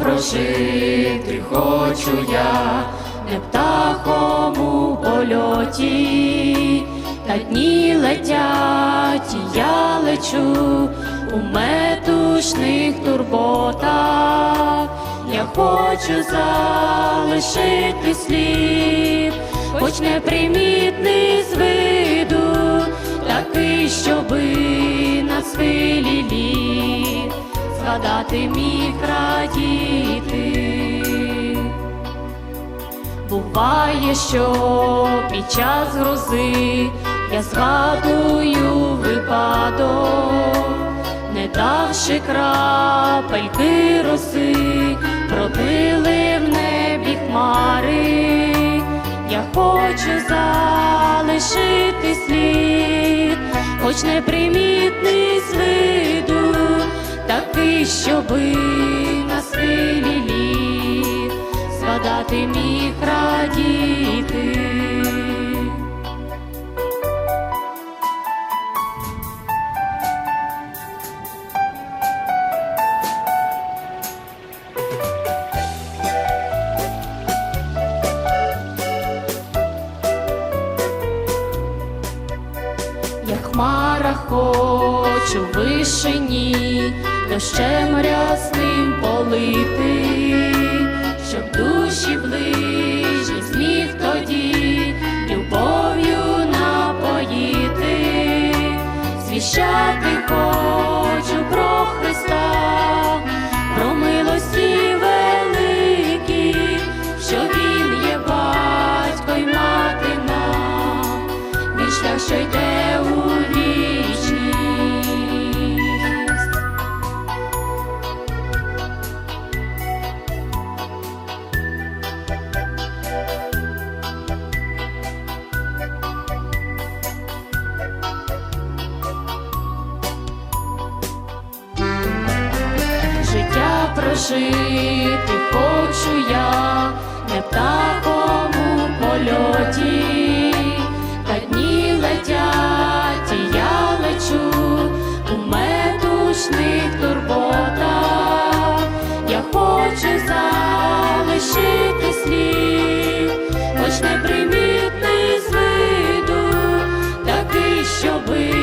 Прожити хочу я, не птахом у польоті, та дні летять, і я лечу у метушних турботах. Я хочу залишити слід, хоч непримітний з виду, такий, щоби на схилі згадати міг радіти. Буває, що під час грози я згадую випадок, не давши крапельки роси, пробили в небі хмари. Я хочу залишити слід, хоч непримітний такий, щоби на схилі літ згадати міг радіти. Хочу в вишині, дощем рясним полити, щоб душі ближні зміг тоді любов'ю напоїти, звіщати жити хочу я не в такому польоті, та дні летять, і я лечу у метушних турботах, я хочу залишити слід, хоч непримітний з виду такий, щоби.